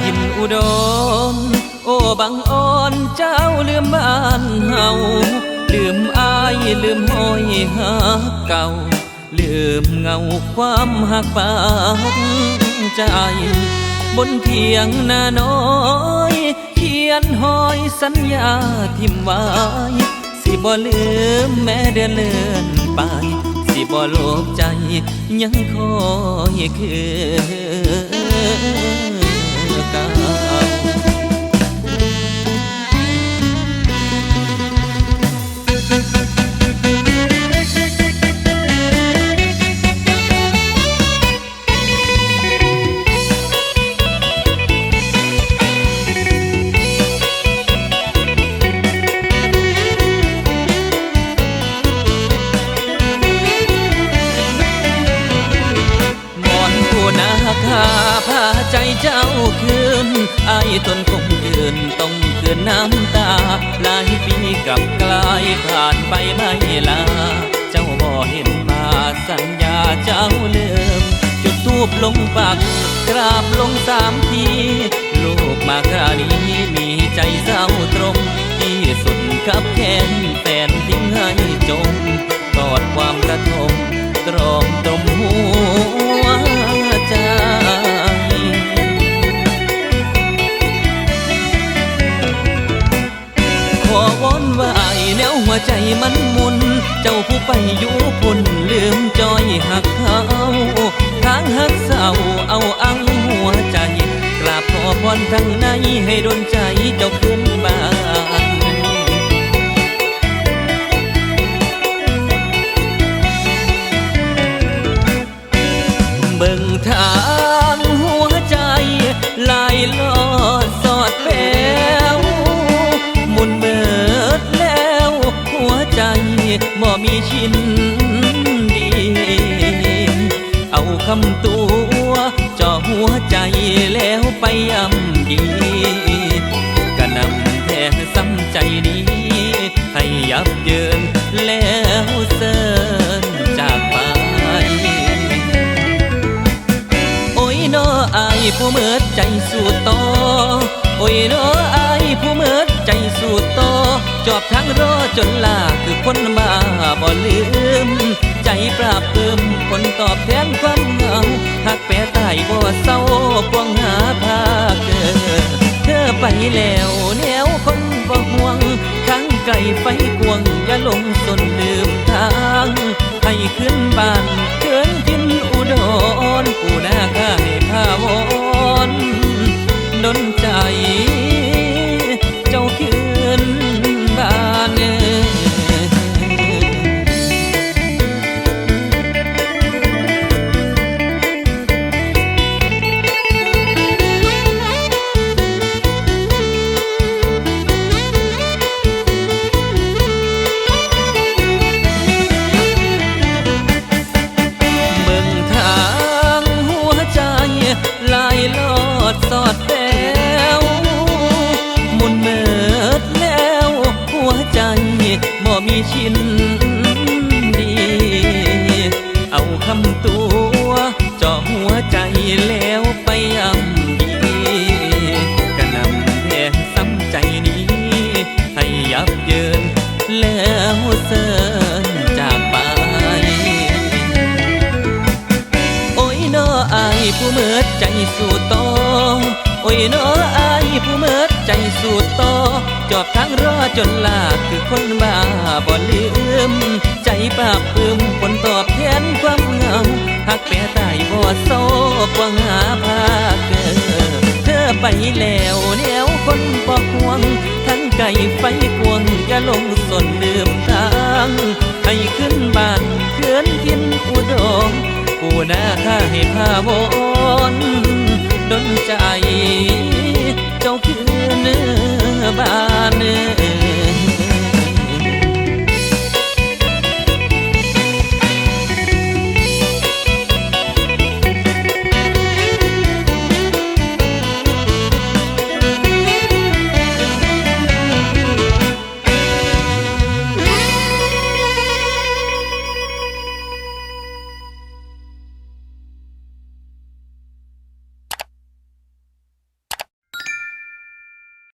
ทินอุดรโอ้บังอ่อนเจ้าลืมบ้านเฮาลืมอายลืมห้อยหักเก่า ลืมเงาความหักปากใจ บนเทียงนาน้อยเขียนห้อยสัญญาทิมไว้สิบ่ลืมแม้เดือนเลื่อนไป สิบ่โลบใจยังคอยคือ อ้ายทนคงคืนต้องคืนน้ำตา หลายปีกับกลายผ่านไปไม่ลา เจ้าบ่เห็นมาสัญญาเจ้าเลิมจุดทูบลงปากกราบลงสามทีลูกมาครานี้มีใจเศร้าตรง ที่สุดกับแค้นแฟน ใจมันมุน เจ้าผู้ไปอยู่พุ่นลืมจอยหักเขาทางหักเศร้าเอาอังหัวใจ กราบขอพรทั้งในให้ดนใจเจ้าขึ้นบ้านเบิ่งทา มีชิ้นดี เอาคำตัวเจ่อหัวใจแล้วไปย่ำยีกระนำแทงซ้ำใจนี้ ให้ยับเยินแล้วเสินจากไป โอ้ยน้ออายผู้เมิดใจสู่ต่อโอ้ยน้อ จอบทั้งรอจนลาคือคนมาบ่ลืม ใจปราบปลื้มคนตอบแทนความเหงาหักแปรตายบ่เศร้าปวงหาภาเกิดเธอไปแล้วแนวคนบ่ห่วงทั้งไกลไฟกวงอย่าลงสนลืมทาง ให้ขึ้นบ้าน ยับเยินแล้วเสินจากไป โอ้ยน้ออายผู้เมิดใจสู่ต่อโอ้ยน้ออายผู้เมิดใจสู่ต่อจอบทางรอจนลาคือคนบ้าบ่ลืม ใจปราบปลื้มผลตอบแทนความเหงาหักแปรตายบ่โซกว่าหาภาเกิดเธอไปแล้วแนวคนบ่ห่วง ทั้งไก่ไฟาลงสนลืมทาง ให้ขึ้นบ้านเขื่อนทินอุดมกูน่าข้าให้พาวอนดนใจ